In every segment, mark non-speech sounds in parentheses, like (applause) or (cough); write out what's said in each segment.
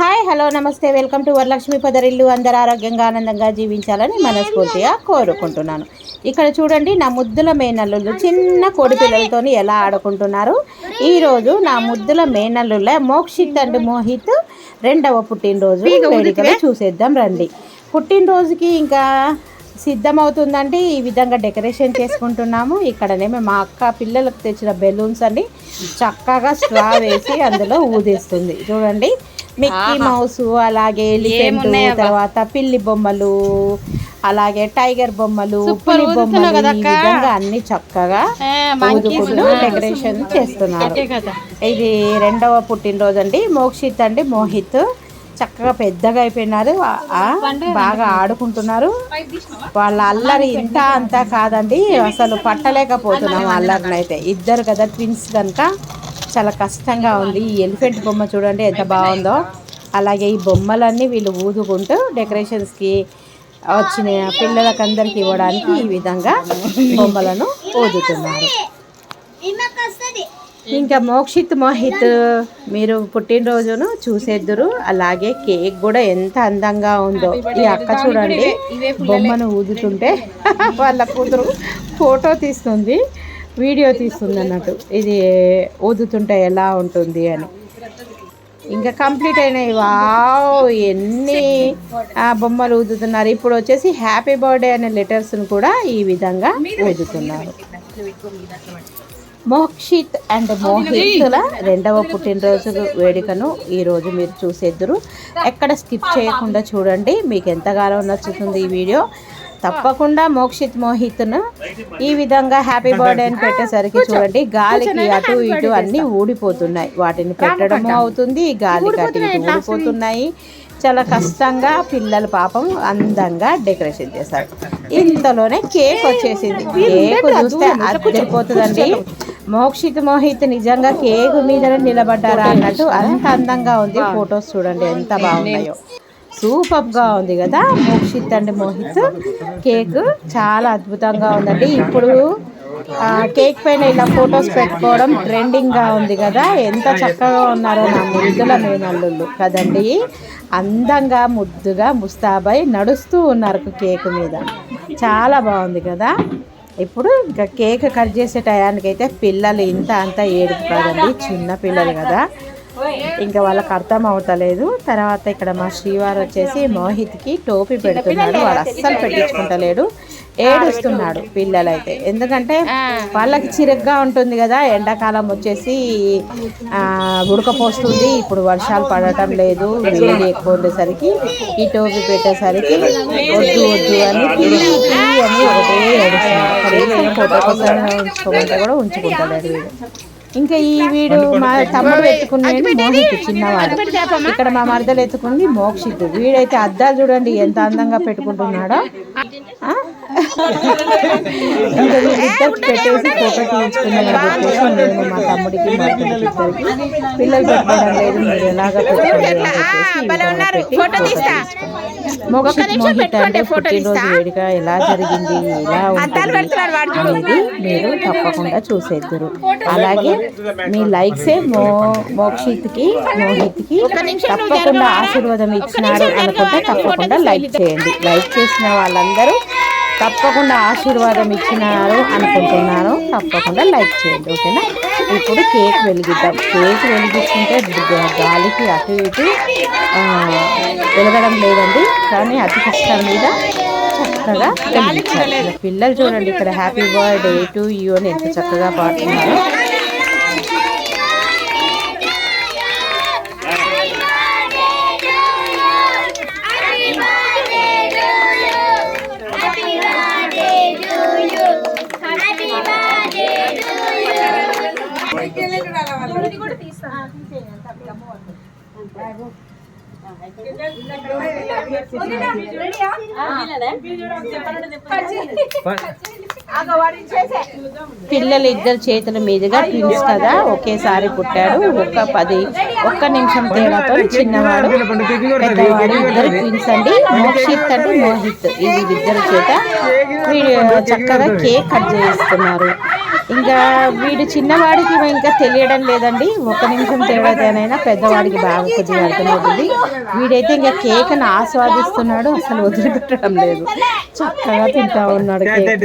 Hi hello నమస్తే. Welcome to Varalakshmi పదరిల్లు. అందరు ఆరోగ్యంగా ఆనందంగా జీవించాలని మనస్ఫూర్తిగా కోరుకుంటున్నాను. ఇక్కడ చూడండి నా ముద్దుల మేనల్లులు చిన్న కోడి పిల్లలతో ఎలా ఆడుకుంటున్నారు. ఈరోజు నా ముద్దుల మేనల్లుల మోక్షిత్ అండ్ మోహిత్ రెండవ పుట్టినరోజు వేడుకలు చూసేద్దాం రండి. పుట్టినరోజుకి ఇంకా సిద్ధమవుతుందంటే ఈ విధంగా డెకరేషన్ చేసుకుంటున్నాము. ఇక్కడనేమో మా అక్క పిల్లలకు తెచ్చిన బెలూన్స్ అండి. చక్కగా స్ట్రా వేసి అందులో ఊదేస్తుంది. చూడండి. మిక్కీ మౌస్ అలాగే ఎలిఫెంట్ తర్వాత పిల్లి బొమ్మలు అలాగే టైగర్ బొమ్మలు పులి బొమ్మలు ఈ విధంగా అన్ని చక్కగా ఊదుకుంటూ డెకరేషన్ చేస్తున్నారు. ఇది రెండవ పుట్టినరోజు అండి మోక్షిత్ అండి మోహిత్. చక్కగా పెద్దగా అయిపోయినారు. బాగా ఆడుకుంటున్నారు. వాళ్ళ అల్లరి ఇంత అంత కాదండి. అసలు పట్టలేకపోతున్నాం అల్లరిని అయితే. ఇద్దరు కదా ట్విన్స్ కనుక చాలా కష్టంగా ఉంది. ఈ ఎలిఫెంట్ బొమ్మ చూడండి ఎంత బాగుందో. అలాగే ఈ బొమ్మలన్నీ వీళ్ళు ఊదుకుంటూ డెకరేషన్స్కి వచ్చిన పిల్లలకందరికి ఇవ్వడానికి ఈ విధంగా బొమ్మలను ఊదుతున్నారు. ఇంకా మోక్షిత్ మోహిత్ మీరు పుట్టినరోజును చూసేద్దురు. అలాగే కేక్ కూడా ఎంత అందంగా ఉందో. ఈ అక్క చూడండి బొమ్మను ఊదుతుంటే వాళ్ళ కూతురు ఫోటో తీస్తుంది. వీడియో తీస్తుంది అన్నట్టు ఇది ఊదుతుంటే ఎలా ఉంటుంది అని. ఇంకా కంప్లీట్ అయినాయి. వావ్ ఎన్ని బొమ్మలు ఊదుతున్నారు. ఇప్పుడు వచ్చేసి హ్యాపీ బర్త్డే అనే లెటర్స్ను కూడా ఈ విధంగా ఊదుతున్నారు. మోక్షిత్ అండ్ మోహిత్ల రెండవ పుట్టినరోజు వేడుకను ఈరోజు మీరు చూసేద్దరు. ఎక్కడ స్కిప్ చేయకుండా చూడండి. మీకు ఎంతగానో నచ్చుతుంది ఈ వీడియో. తప్పకుండా మోక్షిత్ మోహిత్ను ఈ విధంగా హ్యాపీ బర్త్డే అని పెట్టేసరికి చూడండి గాలికి అటు ఇటు అన్నీ ఊడిపోతున్నాయి. వాటిని పెట్టడం అవుతుంది గాలికి అటు ఇటు ఊడిపోతున్నాయి చాలా కష్టంగా పిల్లలు పాపం అందంగా డెకరేషన్ చేశారు. ఇంతలోనే కేక్ వచ్చేసింది. కేక్ చూస్తే అదిరిపోతుందండి మోక్షిత్ మోహిత్ నిజంగా కేక్ మీదనే నిలబడ్డారా అన్నట్టు అంత అందంగా ఉంది. ఫొటోస్ చూడండి ఎంత బాగున్నాయో. సూపర్గా ఉంది కదా మోక్షిత్ అండ్ మోహిత్. కేక్ చాలా అద్భుతంగా ఉందండి. ఇప్పుడు కేక్ పైన ఇలా ఫొటోస్ పెట్టుకోవడం ట్రెండింగ్గా ఉంది కదా. ఎంత చక్కగా ఉన్నారో నా ముద్దుల మేనల్లుళ్ళు కదండి. అందంగా ముద్దుగా ముస్తాబై నడుస్తూ ఉన్నారు కేక్ మీద. చాలా బాగుంది కదా. ఇప్పుడు ఇంకా కేక్ కట్ చేసే టయానికైతే పిల్లలు ఇంత అంత ఏడుపు కదండి చిన్న పిల్లలు కదా. ఇంకా వాళ్ళకి అర్థం అవుతలేదు తర్వాత ఇక్కడ మా శ్రీవారు వచ్చేసి మోహిత్కి టోపీ పెడుతున్నాడు. వాడు అస్సలు పెట్టించుకుంటలేడు. ఏడుస్తున్నాడు పిల్లలైతే. ఎందుకంటే వాళ్ళకి చిరగ్గా ఉంటుంది కదా. ఎండాకాలం వచ్చేసి ఆ, ఉడకపోస్తుంది ఇప్పుడు వర్షాలు పడటం లేదు. వేడి ఎక్కువ ఉండేసరికి ఈ టోపీ పెట్టేసరికి వద్దు వద్దు అని ఒకటే ఏడుస్తున్నాడు. ఫోటో కోసం ఉంచుకోమంటే కూడా ఉంచుకుంటలేడు వీడు. ఇంకా ఈ వీడు మా తమ్ముడు ఎత్తుకున్నాడు మోహిత్ చిన్నవాడు. ఇక్కడ మా మరదలు ఎత్తుకుంది మోక్షిత్ వీడైతే అద్దాలు చూడండి ఎంత అందంగా పెట్టుకుంటున్నాడో? ఇంకా పెట్టేసి ఫోటో తీయించుకున్నామని చెప్పేసి నేను మా తమ్ముడికి పిల్లలు లేదు మీరు ఎలాగా పెట్టుకోండి. మోక్షిత్ మోహిత్ అంటే పుట్టినరోజు వేడుక ఎలా జరిగింది ఎలా ఉంటుంది అనేది మీరు తప్పకుండా చూసేద్దరు. అలాగే మీ లైక్సే మో మోక్షిత్కి మోహిత్కి తప్పకుండా ఆశీర్వాదం ఇచ్చినారు అనుకుంటే తప్పకుండా లైక్ చేయండి. లైక్ చేసిన వాళ్ళందరూ తప్పకుండా ఆశీర్వాదం ఇచ్చినారు అనుకుంటున్నారు. తప్పకుండా లైక్ చేయండి ఓకేనా? ఇప్పుడు కేక్ వెలిగిద్దాం. కేక్ వెలిగించుకుంటే గాలికి అటు ఇటు వెలగడం లేదండి కానీ అతి కష్టం మీద చక్కగా పిల్లలు చూడండి ఇక్కడ హ్యాపీ బర్త్డే టు యూ అని ఎంత చక్కగా పాడుతున్నారు. పిల్లలు ఇద్దరు చేతుల మీదుగా ట్విన్స్ కదా ఒకేసారి పుట్టాడు. ఒక్క పది ఒక్క నిమిషం తేడాతో చిన్నవాడు పెద్దవాడు ఇద్దరు ట్విన్స్ అండి. మోక్షిత్ అండి మోహిత్. ఇది ఇద్దరు చేత చక్కగా కేక్ కట్ చేస్తున్నారు ఇంకా వీడు చిన్నవాడికి ఇంకా తెలియడం లేదండి. ఒక నిమిషం తేడాతేనైనా పెద్దవాడికి బాగా కొద్దిగా అర్థమవుతుంది. వీడైతే ఇంకా కేక్ని ఆస్వాదిస్తున్నాడు. అసలు వదిలిపెట్టడం లేదు. చక్కగా తింటా ఉన్నాడు కేక్.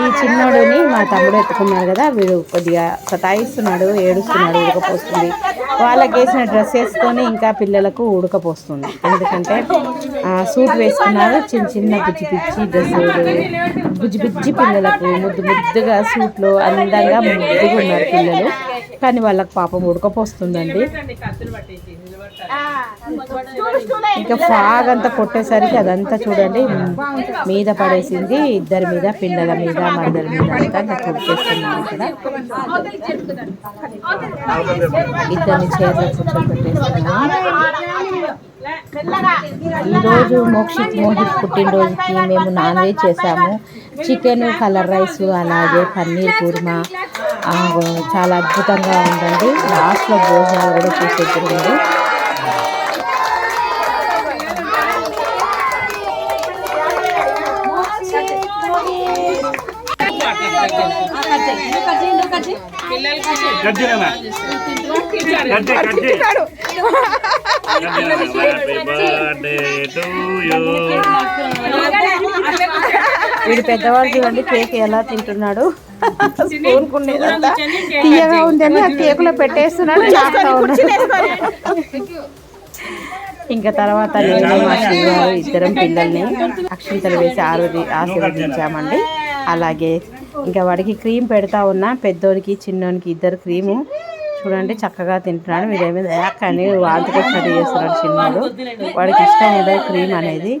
ఈ చిన్నోడిని మా తమ్ముడు ఎత్తుకున్నాడు కదా. వీడు కొద్దిగా సతాయిస్తున్నాడు ఏడుస్తున్నాడు ఉడకపోస్తుంది. వాళ్ళకి వేసిన డ్రెస్ వేసుకొని ఇంకా పిల్లలకు ఉడకపోస్తుంది. ఎందుకంటే సూట్ వేసుకున్నారు. చిన్న చిన్న బుజ్జి పిచ్చి డ్రెస్ బుజ్జి బుజ్జి పిల్లలకు ముద్దు ముద్దుగా సూట్లో అందంగా ముద్దుగా ఉన్నారు పిల్లలు. కానీ వాళ్ళకి పాపం ఉడకపోస్తుందండి. ఇంకా ఫాగ్ అంతా కొట్టేసరికి అదంతా చూడండి మీద పడేసింది ఇద్దరి మీద పిల్లల మీద మరదల మీద అంతా కొట్టేస్తున్నాను ఇక్కడ. ఇద్దరిని చీరలో కూర్చోబెట్టేస్తున్నాను ఈరోజు మోక్షిత్ మోహిత్ పుట్టినరోజుకి మేము నాన్ వెజ్ చేసాము. చికెన్ కలర్ రైస్ అలాగే పన్నీర్ కుర్మా చాలా అద్భుతంగా ఉందండి. లాస్ట్లో భోజనాలు కూడా చేసేద్దరు గజ్జి హ్యాపీ బర్త్డే టు యూ వీడు పెద్దవాడు చూడండి కేక్ ఎలా తింటున్నాడు. కుండేదంతా తీయగా ఉందని ఆ కేకులో పెట్టేస్తున్నాడు ఉన్నాడు. ఇంకా తర్వాత నేను మా శ్రీవారు ఇద్దరం పిల్లల్ని అక్షింతలు వేసి ఆరోగ్య ఆశీర్వదించామండి. అలాగే ఇంకా వాడికి క్రీమ్ పెడతా ఉన్నా పెద్దోనికి చిన్నోనికి ఇద్దరు క్రీము. చూడండి చక్కగా తింటున్నాడు. వీడేమి కానీ వాంతికొచ్చినట్టు చేస్తున్నాడు చిన్నోడు. వాడికి ఇష్టం ఉండదు క్రీమ్ అనేది.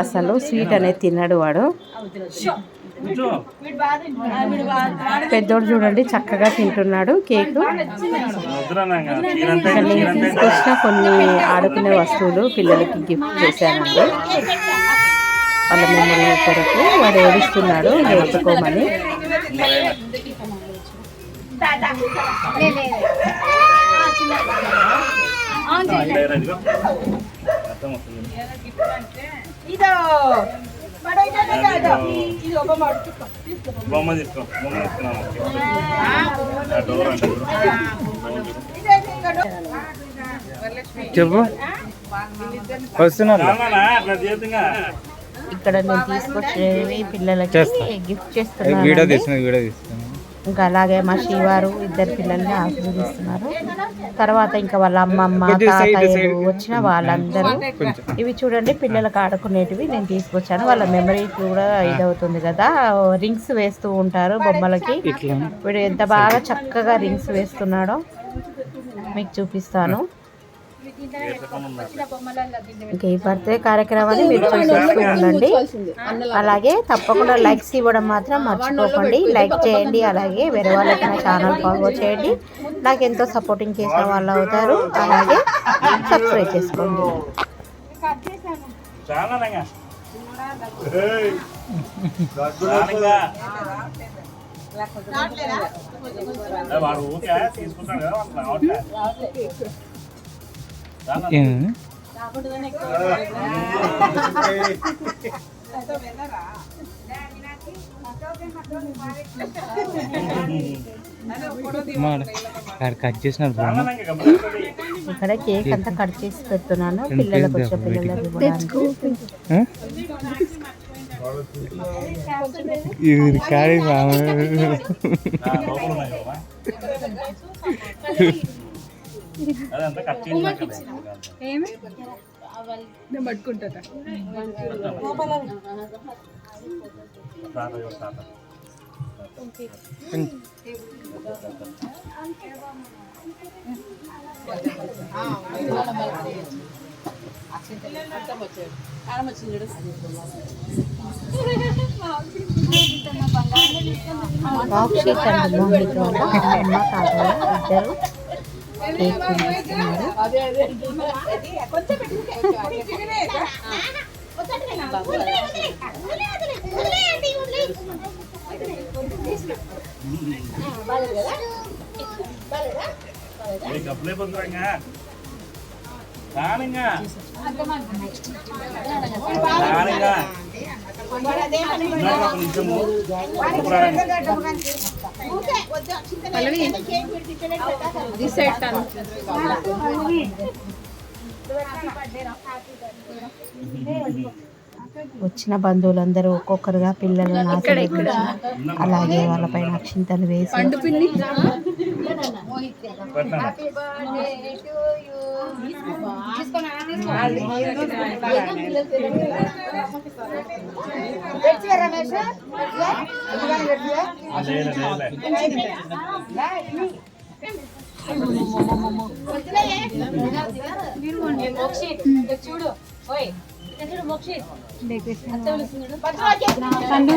అసలు స్వీట్ అనేది తిన్నాడు వాడు. పెద్దోడు చూడండి చక్కగా తింటున్నాడు కేక్. నేను తీసుకొచ్చిన కొన్ని ఆడుకునే వస్తువులు పిల్లలకి గిఫ్ట్ చేశానండి. వాళ్ళ మెమరీ కొరకు వాడు ఏడుస్తున్నాడు నేర్చుకోమని అర్థం వస్తుంది బొమ్మ తీసుకో. బొమ్మ తీసుకున్నాము ఆ డోర్ అంటే. చెప్పు. వస్తున్నారు. ఇక్కడ నేను తీసుకొచ్చినవి పిల్లలకి చేస్తా. గిఫ్ట్ వీడియో చేస్తున్నాను తీస్తున్నా వీడియో తీస్తున్నా. ఇంకా అలాగే మా శ్రీవారు ఇద్దరు పిల్లల్ని ఆశీర్వదిస్తున్నారు. తర్వాత ఇంకా వాళ్ళ అమ్మమ్మ తాతయ్యలు. వచ్చిన వాళ్ళందరూ ఇవి చూడండి పిల్లలకు ఆడుకునేటివి నేను తీసుకొచ్చాను. వాళ్ళ మెమరీ కూడా ఇదవుతుంది కదా. రింగ్స్ వేస్తూ ఉంటారు బొమ్మలకి. వీడు ఎంత బాగా చక్కగా రింగ్స్ వేస్తున్నాడో మీకు చూపిస్తాను. ఇంకా ఈ బర్త్డే కార్యక్రమాన్ని మీరు చూసేస్తూ ఉండండి అలాగే తప్పకుండా లైక్స్ ఇవ్వడం మాత్రం మర్చిపోకండి. లైక్ చేయండి అలాగే వేరే వాళ్ళకి నా ఛానల్ ఫాలో చేయండి. నాకు ఎంతో సపోర్టింగ్ చేసిన వాళ్ళు అవుతారు. అలాగే సబ్స్క్రైబ్ చేసుకోండి. తీసుకుంటాడు కట్ గమనించండి. ఇక్కడ కేక్ అంతా కట్ చేసి పెడుతున్నాను. పిల్లలకు వచ్చే పిల్లలకి? ఇది (laughs) మామ నా లోపల ఉన్నాయి కదా. అదంతా కట్ చేసి బాక్షీట్ అండ్ మోహిత్ వాళ్ళ అమ్మ తాతయ్య ఇద్దరు. కేక్ తినిపిస్తున్నారు నీకు అప్పుడే పొందురంగా రానింగా వచ్చిన బంధువులందరూ ఒక్కొక్కరుగా పిల్లలు ఆశీర్వదించి అలాగే వాళ్ళపైన అక్షింతలు వేసి చూడు ఓయ్ చూడు మోక్షిత్ పండు.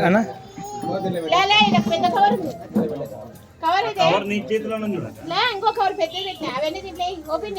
అన్న? కవర్ నీ చేతిలో ఇంకో కవర్ పెద్దది పెట్టిన అవన్నీ ఓపెన్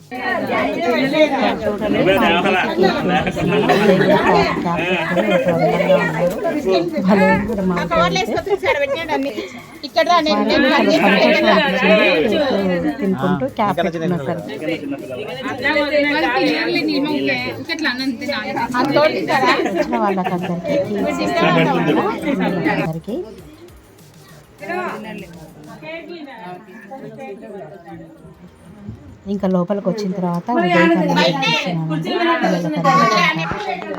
అయ్యో టవల్ తమ్మండి నువ్వే దేవతలా. ఆ కవర్లు సార్ ఇక్కడ తినుకుంటూ క్యాప్ వచ్చిన వాళ్ళకందరికీ అందరికీ ఇంకా లోపలికి వచ్చిన తర్వాత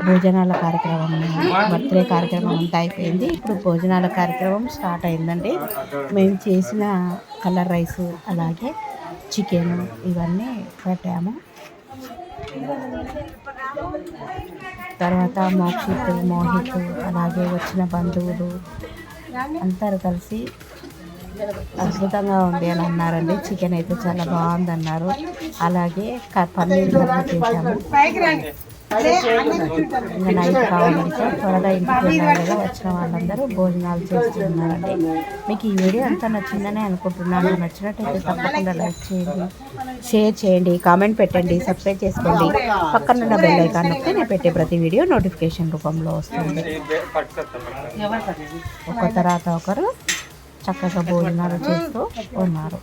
భోజనాల కార్యక్రమం బర్త్డే కార్యక్రమం అంతా అయిపోయింది. ఇప్పుడు భోజనాల కార్యక్రమం స్టార్ట్ అయిందండి. మేము చేసిన కలర్ రైస్ అలాగే చికెన్ ఇవన్నీ పెట్టాము. తర్వాత మోక్షిత్ మోహిత్ అలాగే వచ్చిన బంధువులు అందరూ కలిసి అద్భుతంగా ఉంది అని అన్నారండి. చికెన్ అయితే చాలా బాగుంది అన్నారు అలాగే పన్నీర్ చేశాము ఇంకా నైట్ కావాలంటే త్వరగా ఇంటికి వెళ్ళాలి కదా వచ్చిన వాళ్ళందరూ భోజనాలు చేస్తున్నారండి. మీకు ఈ వీడియో అంతా నచ్చిందని అనుకుంటున్నాను. నచ్చినట్టయితే తప్పకుండా లైక్ చేయండి షేర్ చేయండి కామెంట్ పెట్టండి సబ్స్క్రైబ్ చేసుకోండి. పక్కనున్న బెల్ ఐకాన్ నొక్కితే నేను పెట్టే ప్రతి వీడియో నోటిఫికేషన్ రూపంలో వస్తుంది. ఒక తర్వాత ఒకరు చక్కగా భోజనాలు చేస్తూ ఉన్నారు.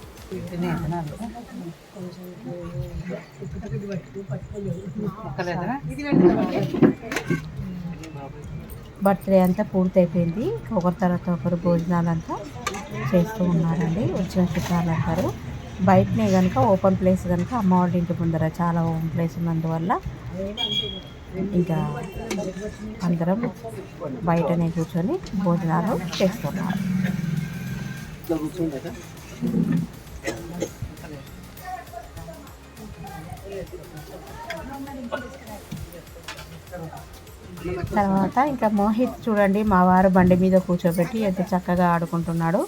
బర్త్డే అంతా పూర్తయిపోయింది. ఒకరి తర్వాత ఒకరు భోజనాలంతా చేస్తూ ఉన్నారండి. వచ్చిన చుట్టాలంటారు బయటనే కనుక ఓపెన్ ప్లేస్ కనుక అమ్మవారి ఇంటి ముందర చాలా ఓపెన్ ప్లేస్ ఉన్నందువల్ల ఇంకా అందరం బయటనే కూర్చొని భోజనాలు చేస్తున్నారు. తర్వాత ఇంకా మోహిత్ చూడండి మా వారు బండి మీద కూర్చోబెట్టి ఎంత చక్కగా ఆడుకుంటున్నాడు.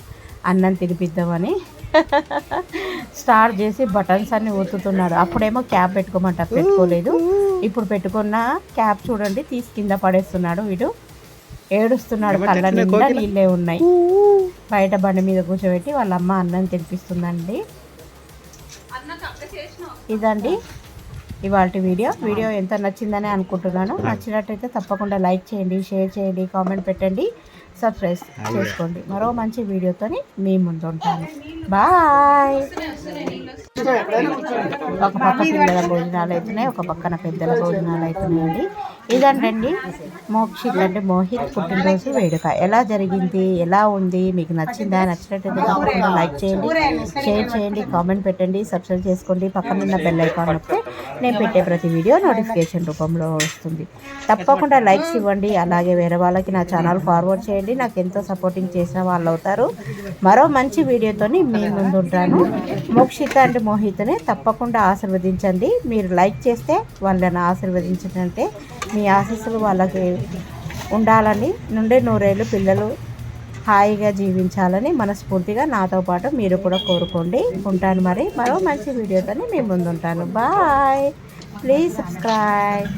అన్నం తినిపిద్దామని స్టార్ట్ చేసి బటన్స్ అన్ని ఒత్తుతున్నాడు అప్పుడేమో క్యాప్ పెట్టుకోమంట పెట్టుకోలేదు. ఇప్పుడు పెట్టుకున్న క్యాప్ చూడండి తీసి కింద పడేస్తున్నాడు వీడు. ఏడుస్తున్నాడు కళ్ళ నిండా నీళ్ళే ఉన్నాయి. బయట బండి మీద కూర్చోబెట్టి వాళ్ళ అమ్మ అన్నం తినిపిస్తుందండి. ఇదండి ఇవాళ వీడియో. వీడియో ఎంత నచ్చిందని అనుకుంటున్నాను. నచ్చినట్టయితే తప్పకుండా లైక్ చేయండి షేర్ చేయండి కామెంట్ పెట్టండి సబ్స్క్రైబ్ చేసుకోండి. మరో మంచి వీడియోతోని మీ ముందు ఉంటాను. బాయ్. ఒక పక్క పిల్లల భోజనాలు అవుతున్నాయి ఒక పక్కన పెద్దల భోజనాలు అవుతున్నాయండి ఇదంటండి మోక్షిత్ అంటే మోహిత్ పుట్టినరోజు వేడుక. ఎలా జరిగింది? ఎలా ఉంది? మీకు నచ్చిందా? నచ్చినట్టయితే తప్పకుండా లైక్ చేయండి షేర్ చేయండి కామెంట్ పెట్టండి సబ్స్క్రైబ్ చేసుకోండి. పక్కన ఉన్న బెల్ ఐకాన్ నొక్కితే నేను పెట్టే ప్రతి వీడియో నోటిఫికేషన్ రూపంలో వస్తుంది. తప్పకుండా లైక్స్ ఇవ్వండి. అలాగే వేరే వాళ్ళకి నా ఛానల్ ఫార్వర్డ్ చేయండి. నాకు ఎంతో సపోర్టింగ్ చేసిన వాళ్ళు అవుతారు. మరో మంచి వీడియోతోని మీ ముందు ఉంటాను. మోక్షిత అంటే మోహిత్ని తప్పకుండా ఆశీర్వదించండి. మీరు లైక్ చేస్తే వాళ్ళని ఆశీర్వదించినట్టే మీ ఆశీస్సులు వాళ్ళకి ఉండాలని నుండే నూరేళ్ళు పిల్లలు హాయిగా జీవించాలని మనస్ఫూర్తిగా నాతో పాటు మీరు కూడా కోరుకోండి. ఉంటాను మరి మరో మంచి వీడియోతో మీ ముందు ఉంటాను బాయ్. Please subscribe.